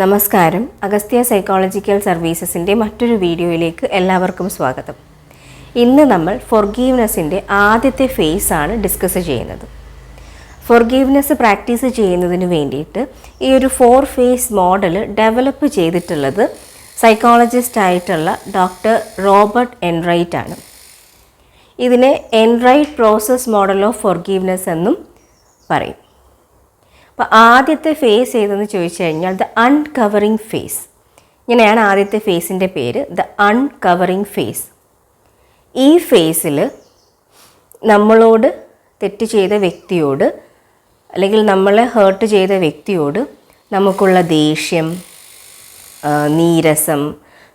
നമസ്കാരം. അഗസ്ത്യ സൈക്കോളജിക്കൽ സർവീസസിന്റെ മറ്റൊരു വീഡിയോയിലേക്ക് എല്ലാവർക്കും സ്വാഗതം. ഇന്ന് നമ്മൾ ഫൊർഗീവ്നെസ്സിന്റെ ആദ്യത്തെ ഫേസ് ആണ് ഡിസ്കസ് ചെയ്യുന്നത്. ഫൊർഗീവ്നെസ് പ്രാക്ടീസ് ചെയ്യുന്നതിന് വേണ്ടിയിട്ട് ഈ ഒരു ഫോർ ഫേസ് മോഡൽ ഡെവലപ്പ് ചെയ്തിട്ടുള്ളത് സൈക്കോളജിസ്റ്റ് ആയിട്ടുള്ള ഡോക്ടർ റോബർട്ട് എൻറൈറ്റ് ആണ്. ഇതിനെ Enright process model of forgiveness എന്നും പറയും. അപ്പോൾ ആദ്യത്തെ ഫേസ് ഏതെന്ന് ചോദിച്ചു കഴിഞ്ഞാൽ ദ അൺകവറിങ് ഫേസ് ഇങ്ങനെയാണ് ആദ്യത്തെ ഫേസിന്റെ പേര് ദ അൺകവറിങ് ഫേസ് ഈ ഫേസിൽ നമ്മളോട് തെറ്റ് ചെയ്ത വ്യക്തിയോട് അല്ലെങ്കിൽ നമ്മളെ ഹേർട്ട് ചെയ്ത വ്യക്തിയോട് നമുക്കുള്ള ദേഷ്യം നീരസം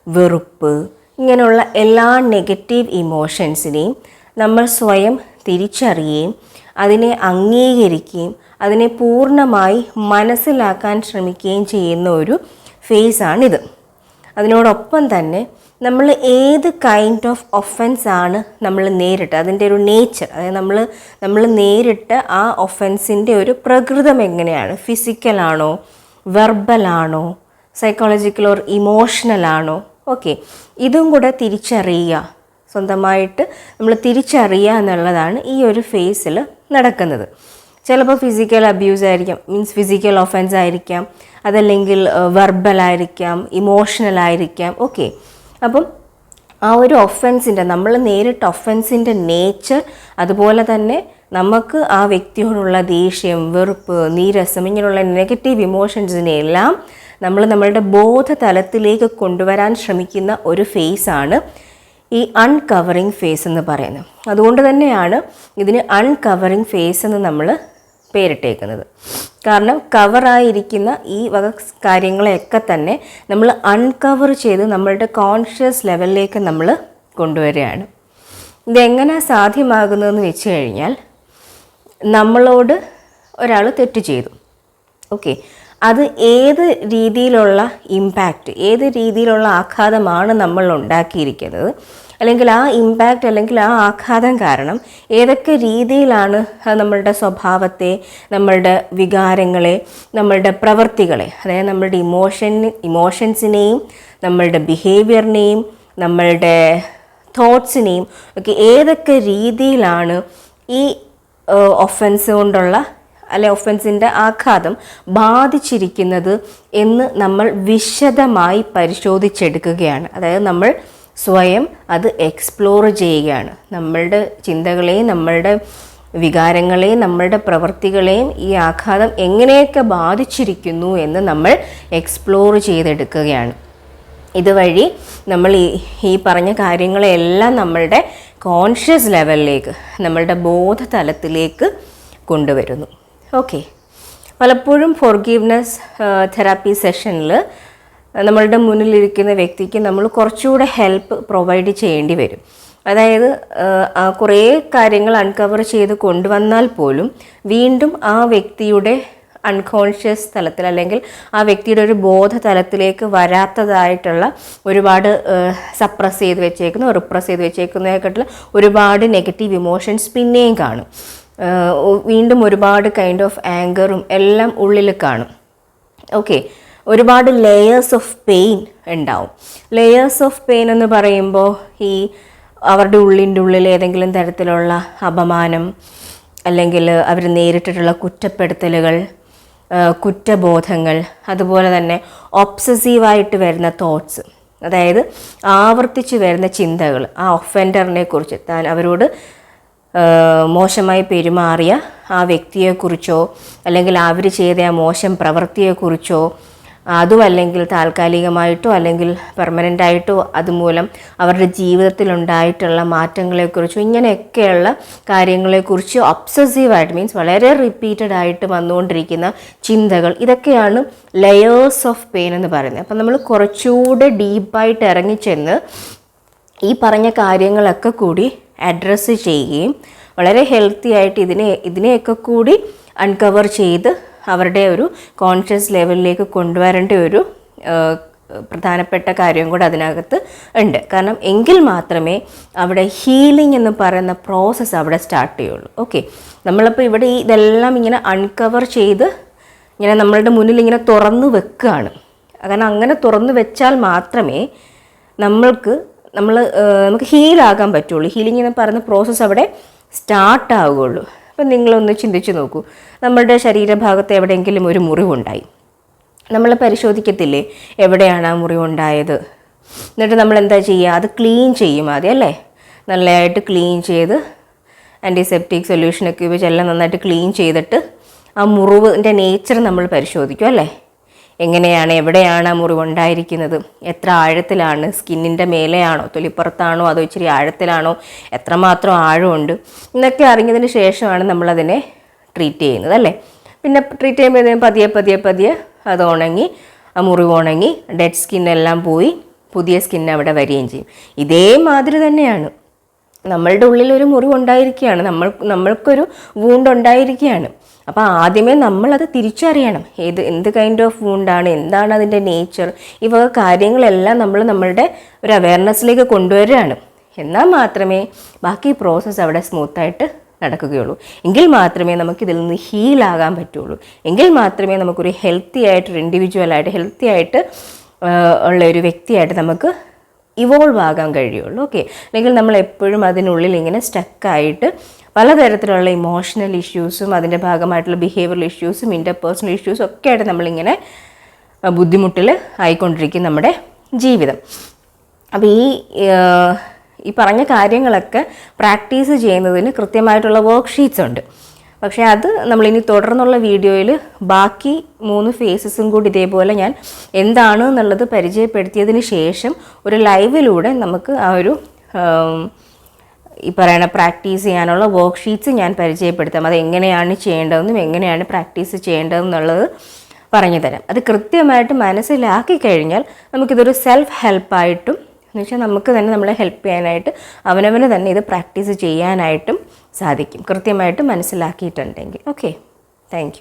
വെറുപ്പ് ഇങ്ങനെയുള്ള എല്ലാ നെഗറ്റീവ് ഇമോഷൻസിനെയും നമ്മൾ സ്വയം തിരിച്ചറിയുകയും അതിനെ അംഗീകരിക്കുകയും അതിനെ പൂർണമായി മനസ്സിലാക്കാൻ ശ്രമിക്കുകയും ചെയ്യുന്ന ഒരു ഫേസാണിത് അതിനോടൊപ്പം തന്നെ നമ്മൾ ഏത് കൈൻഡ് ഓഫ് ഒഫൻസ് ആണ് നമ്മൾ നേരിട്ട് അതിന്റെ ഒരു നേച്ചർ അതായത് നമ്മൾ നമ്മൾ നേരിട്ട് ആ ഒഫൻസിന്റെ ഒരു പ്രകൃതം എങ്ങനെയാണ്? ഫിസിക്കലാണോ വെർബലാണോ സൈക്കോളജിക്കൽ ഓർ ഇമോഷണലാണോ ഓക്കെ ഇതും കൂടെ തിരിച്ചറിയുക. സ്വന്തമായിട്ട് നമ്മൾ തിരിച്ചറിയുക എന്നുള്ളതാണ് ഈ ഒരു ഫേസിൽ നടക്കുന്നത്. ചിലപ്പോൾ ഫിസിക്കൽ അബ്യൂസ് ആയിരിക്കാം മീൻസ് ഫിസിക്കൽ ഒഫൻസ് ആയിരിക്കാം അതല്ലെങ്കിൽ വെർബൽ ആയിരിക്കാം ഇമോഷണൽ ആയിരിക്കാം ഓക്കെ അപ്പം ആ ഒരു ഒഫൻസിന്റെ നമ്മൾ നേരിട്ട ഒഫൻസിന്റെ നേച്ചർ അതുപോലെ തന്നെ നമുക്ക് ആ വ്യക്തിയോടുള്ള ദേഷ്യം വെറുപ്പ് നീരസം ഇങ്ങനെയുള്ള നെഗറ്റീവ് ഇമോഷൻസിനെ എല്ലാം നമ്മൾ നമ്മളുടെ ബോധതലത്തിലേക്ക് കൊണ്ടുവരാൻ ശ്രമിക്കുന്ന ഒരു ഫേസാണ് ഈ അൺകവറിങ് ഫേസ് എന്ന് പറയുന്നത്. അതുകൊണ്ട് തന്നെയാണ് ഇതിന് അൺകവറിങ് ഫേസ് എന്ന് നമ്മൾ പേരിട്ടേക്കുന്നത്. കാരണം കവറായിരിക്കുന്ന ഈ വക കാര്യങ്ങളെയൊക്കെ തന്നെ നമ്മൾ അൺകവർ ചെയ്ത് നമ്മളുടെ കോൺഷ്യസ് ലെവലിലേക്ക് നമ്മൾ കൊണ്ടുവരികയാണ്. ഇതെങ്ങനെ സാധ്യമാകുന്നതെന്ന് വെച്ച് കഴിഞ്ഞാൽ നമ്മളോട് ഒരാൾ തെറ്റ് ചെയ്തു. ഓക്കെ. അത് ഏത് രീതിയിലുള്ള ഇമ്പാക്റ്റ് ഏത് രീതിയിലുള്ള ആഘാതമാണ് നമ്മൾ ഉണ്ടാക്കിയിരിക്കുന്നത്? അല്ലെങ്കിൽ ആ ഇമ്പാക്റ്റ് അല്ലെങ്കിൽ ആ ആഘാതം കാരണം ഏതൊക്കെ രീതിയിലാണ് നമ്മളുടെ സ്വഭാവത്തെ നമ്മളുടെ വികാരങ്ങളെ നമ്മളുടെ പ്രവൃത്തികളെ അതായത് നമ്മളുടെ ഇമോഷൻ ഇമോഷൻസിനെയും നമ്മളുടെ ബിഹേവിയറിനെയും നമ്മളുടെ തോട്ട്സിനെയും ഒക്കെ ഏതൊക്കെ രീതിയിലാണ് ഈ ഒഫൻസ് കൊണ്ടുള്ള അല്ലെ ഒഫൻസിന്റെ ആഘാതം ബാധിച്ചിരിക്കുന്നത് എന്ന് നമ്മൾ വിശദമായി പരിശോധിച്ചെടുക്കുകയാണ്. അതായത് നമ്മൾ സ്വയം അത് എക്സ്പ്ലോർ ചെയ്യുകയാണ്. നമ്മളുടെ ചിന്തകളെയും നമ്മളുടെ വികാരങ്ങളെയും നമ്മളുടെ പ്രവൃത്തികളെയും ഈ ആഘാതം എങ്ങനെയൊക്കെ ബാധിച്ചിരിക്കുന്നു എന്ന് നമ്മൾ എക്സ്പ്ലോർ ചെയ്തെടുക്കുകയാണ്. ഇതുവഴി നമ്മൾ ഈ ഈ പറഞ്ഞ കാര്യങ്ങളെല്ലാം നമ്മളുടെ കോൺഷ്യസ് ലെവലിലേക്ക് നമ്മളുടെ ബോധതലത്തിലേക്ക് കൊണ്ടുവരുന്നു. ഓക്കെ പലപ്പോഴും ഫോർഗീവ്നെസ് തെറാപ്പി സെഷനിൽ നമ്മളുടെ മുന്നിലിരിക്കുന്ന വ്യക്തിക്ക് നമ്മൾ കുറച്ചുകൂടെ ഹെൽപ്പ് പ്രൊവൈഡ് ചെയ്യേണ്ടി വരും. അതായത് കുറേ കാര്യങ്ങൾ അൺകവർ ചെയ്ത് കൊണ്ടുവന്നാൽ പോലും വീണ്ടും ആ വ്യക്തിയുടെ അൺകോൺഷ്യസ് തലത്തിൽ അല്ലെങ്കിൽ ആ വ്യക്തിയുടെ ഒരു ബോധ തലത്തിലേക്ക് വരാത്തതായിട്ടുള്ള ഒരുപാട് സപ്രസ് ചെയ്ത് വെച്ചേക്കുന്ന റിപ്രസ് ചെയ്ത് വെച്ചേക്കുന്നതിനെക്കാട്ടിൽ ഒരുപാട് നെഗറ്റീവ് ഇമോഷൻസ് പിന്നെയും കാണും. വീണ്ടും ഒരുപാട് കൈൻഡ് ഓഫ് ആങ്കറും എല്ലാം ഉള്ളിൽ കാണും. ഓക്കെ ഒരുപാട് ലെയേഴ്സ് ഓഫ് പെയിൻ ഉണ്ടാവും. ലെയേഴ്സ് ഓഫ് പെയിൻ എന്ന് പറയുമ്പോൾ ഈ അവരുടെ ഉള്ളിന്റെ ഉള്ളിൽ ഏതെങ്കിലും തരത്തിലുള്ള അപമാനം അല്ലെങ്കിൽ അവർ നേരിട്ടിട്ടുള്ള കുറ്റപ്പെടുത്തലുകൾ കുറ്റബോധങ്ങൾ അതുപോലെ തന്നെ ഒബ്സസീവായിട്ട് വരുന്ന തോട്ട്സ് അതായത് ആവർത്തിച്ച് വരുന്ന ചിന്തകൾ ആ ഒഫൻഡറിനെ കുറിച്ച് താൻ അവരോട് മോശമായി പെരുമാറിയ ആ വ്യക്തിയെക്കുറിച്ചോ അല്ലെങ്കിൽ അവർ ചെയ്ത ആ മോശം പ്രവൃത്തിയെക്കുറിച്ചോ അതും അല്ലെങ്കിൽ താൽക്കാലികമായിട്ടോ അല്ലെങ്കിൽ പെർമനന്റ് ആയിട്ടോ അതുമൂലം അവരുടെ ജീവിതത്തിൽ ജീവിതത്തിലുണ്ടായിട്ടുള്ള മാറ്റങ്ങളെക്കുറിച്ചോ ഇങ്ങനെയൊക്കെയുള്ള കാര്യങ്ങളെക്കുറിച്ച് ഒബ്സസീവായിട്ട് മീൻസ് വളരെ റിപ്പീറ്റഡ് ആയിട്ട് വന്നുകൊണ്ടിരിക്കുന്ന ചിന്തകൾ ഇതൊക്കെയാണ് ലെയേഴ്സ് ഓഫ് പെയിൻ എന്ന് പറയുന്നത്. അപ്പം നമ്മൾ കുറച്ചുകൂടെ ഡീപ്പായിട്ട് ഇറങ്ങിച്ചെന്ന് ഈ പറഞ്ഞ കാര്യങ്ങളൊക്കെ കൂടി അഡ്രസ്സ് ചെയ്യുകയും വളരെ ഹെൽത്തി ആയിട്ട് ഇതിനെ ഇതിനെയൊക്കെ കൂടി അൺകവർ ചെയ്ത് അവരുടെ ഒരു കോൺഷ്യസ് ലെവലിലേക്ക് കൊണ്ടുവരേണ്ട ഒരു പ്രധാനപ്പെട്ട കാര്യം കൂടെ അതിനകത്ത് ഉണ്ട്. കാരണം എങ്കിൽ മാത്രമേ അവിടെ ഹീലിംഗ് എന്ന് പറയുന്ന പ്രോസസ്സ് അവിടെ സ്റ്റാർട്ട് ചെയ്യുള്ളൂ. ഓക്കെ നമ്മളിപ്പോൾ ഇവിടെ ഇതെല്ലാം ഇങ്ങനെ അൺകവർ ചെയ്ത് ഇങ്ങനെ നമ്മളുടെ മുന്നിൽ ഇങ്ങനെ തുറന്നു വെക്കുകയാണ്. കാരണം അങ്ങനെ തുറന്നു വെച്ചാൽ മാത്രമേ നമ്മൾക്ക് നമ്മൾ നമുക്ക് ഹീലാകാൻ പറ്റുള്ളൂ. ഹീലിംഗ് എന്ന് പറയുന്ന പ്രോസസ്സ് അവിടെ സ്റ്റാർട്ട് ആവുകയുള്ളൂ. അപ്പം നിങ്ങളൊന്ന് ചിന്തിച്ച് നോക്കൂ. നമ്മളുടെ ശരീരഭാഗത്ത് എവിടെയെങ്കിലും ഒരു മുറിവുണ്ടായി. നമ്മൾ പരിശോധിക്കത്തില്ലേ? എവിടെയാണ് ആ മുറിവുണ്ടായത്? എന്നിട്ട് നമ്മൾ എന്താ ചെയ്യുക? അത് ക്ലീൻ ചെയ്യും ആദ്യം അല്ലേ? നല്ലതായിട്ട് ക്ലീൻ ചെയ്ത് ആന്റിസെപ്റ്റിക് സൊല്യൂഷനൊക്കെ ഉപയോഗിച്ച് എല്ലാം നന്നായിട്ട് ക്ലീൻ ചെയ്തിട്ട് ആ മുറിവിന്റെ നേച്ചർ നമ്മൾ പരിശോധിക്കും അല്ലേ? എങ്ങനെയാണ് എവിടെയാണ് മുറിവുണ്ടായിരിക്കുന്നത്? എത്ര ആഴത്തിലാണ്? സ്കിന്നിന്റെ മേലെയാണോ? തൊലിപ്പുറത്താണോ? അതോ ഇച്ചിരി ആഴത്തിലാണോ? എത്രമാത്രം ആഴമുണ്ട്? എന്നൊക്കെ അറിഞ്ഞതിന് ശേഷമാണ് നമ്മളതിനെ ട്രീറ്റ് ചെയ്യുന്നത് അല്ലേ? പിന്നെ ട്രീറ്റ് ചെയ്യുമ്പോൾ പതിയെ പതിയെ പതിയെ അത് ഉണങ്ങി ആ മുറിവ് ഉണങ്ങി ഡെഡ് സ്കിന്നെല്ലാം പോയി പുതിയ സ്കിൻ അവിടെ വരികയും ചെയ്യും. ഇതേമാതിരി തന്നെയാണ്. നമ്മളുടെ ഉള്ളിൽ ഒരു മുറിവ് ഉണ്ടായിരിക്കുകയാണ് നമ്മൾ നമ്മൾക്കൊരു വൂണ്ട് ഉണ്ടായിരിക്കുകയാണ്. അപ്പോൾ ആദ്യമേ നമ്മളത് തിരിച്ചറിയണം. ഏത് എന്ത് കൈൻഡ് ഓഫ് വൂണ്ടാണ് എന്താണ് അതിന്റെ നേച്ചർ ഈ വക കാര്യങ്ങളെല്ലാം നമ്മൾ നമ്മളുടെ ഒരു അവയർനെസ്സിലേക്ക് കൊണ്ടുവരികയാണ്. എന്നാൽ മാത്രമേ ബാക്കി പ്രോസസ്സ് അവിടെ സ്മൂത്തായിട്ട് നടക്കുകയുള്ളൂ. എങ്കിൽ മാത്രമേ നമുക്കിതിൽ നിന്ന് ഹീലാകാൻ പറ്റുള്ളൂ. എങ്കിൽ മാത്രമേ നമുക്കൊരു ഹെൽത്തി ആയിട്ടൊരു ഇൻഡിവിജ്വലായിട്ട് ഹെൽത്തി ആയിട്ട് ഉള്ള ഒരു വ്യക്തിയായിട്ട് നമുക്ക് ഇവോൾവ് ആകാൻ കഴിയുള്ളൂ. ഓക്കെ അല്ലെങ്കിൽ നമ്മൾ എപ്പോഴും അതിനുള്ളിൽ ഇങ്ങനെ സ്റ്റക്കായിട്ട് പലതരത്തിലുള്ള ഇമോഷണൽ ഇഷ്യൂസും അതിന്റെ ഭാഗമായിട്ടുള്ള ബിഹേവിയറൽ ഇഷ്യൂസും ഇന്റർപേഴ്സണൽ ഇഷ്യൂസും ഒക്കെ ആയിട്ട് നമ്മളിങ്ങനെ ബുദ്ധിമുട്ടിൽ ആയിക്കൊണ്ടിരിക്കും നമ്മുടെ ജീവിതം. അപ്പോൾ ഈ ഈ പറഞ്ഞ കാര്യങ്ങളൊക്കെ പ്രാക്ടീസ് ചെയ്യുന്നതിന് കൃത്യമായിട്ടുള്ള വർക്ക് ഷീറ്റ്സ് ഉണ്ട്. പക്ഷേ അത് നമ്മളിനി തുടർന്നുള്ള വീഡിയോയിൽ ബാക്കി മൂന്ന് ഫേസസും കൂടി ഇതേപോലെ ഞാൻ എന്താണ് എന്നുള്ളത് പരിചയപ്പെടുത്തിയതിന് ശേഷം ഒരു ലൈവിലൂടെ നമുക്ക് ആ ഒരു ഈ പറയണ പ്രാക്ടീസ് ചെയ്യാനുള്ള വർക്ക് ഷീറ്റ്സ് ഞാൻ പരിചയപ്പെടുത്താം. അത് എങ്ങനെയാണ് ചെയ്യേണ്ടതെന്നും എങ്ങനെയാണ് പ്രാക്ടീസ് ചെയ്യേണ്ടതെന്നുള്ളത് പറഞ്ഞു തരാം. അത് കൃത്യമായിട്ട് മനസ്സിലാക്കി കഴിഞ്ഞാൽ നമുക്കിതൊരു സെൽഫ് ഹെൽപ്പായിട്ടും എന്ന് വെച്ചാൽ നമുക്ക് തന്നെ നമ്മളെ ഹെൽപ്പ് ചെയ്യാനായിട്ട് അവനവന് തന്നെ ഇത് പ്രാക്ടീസ് ചെയ്യാനായിട്ടും സാധിക്കും. കൃത്യമായിട്ട് മനസ്സിലാക്കിയിട്ടുണ്ടെങ്കിൽ. Okay thank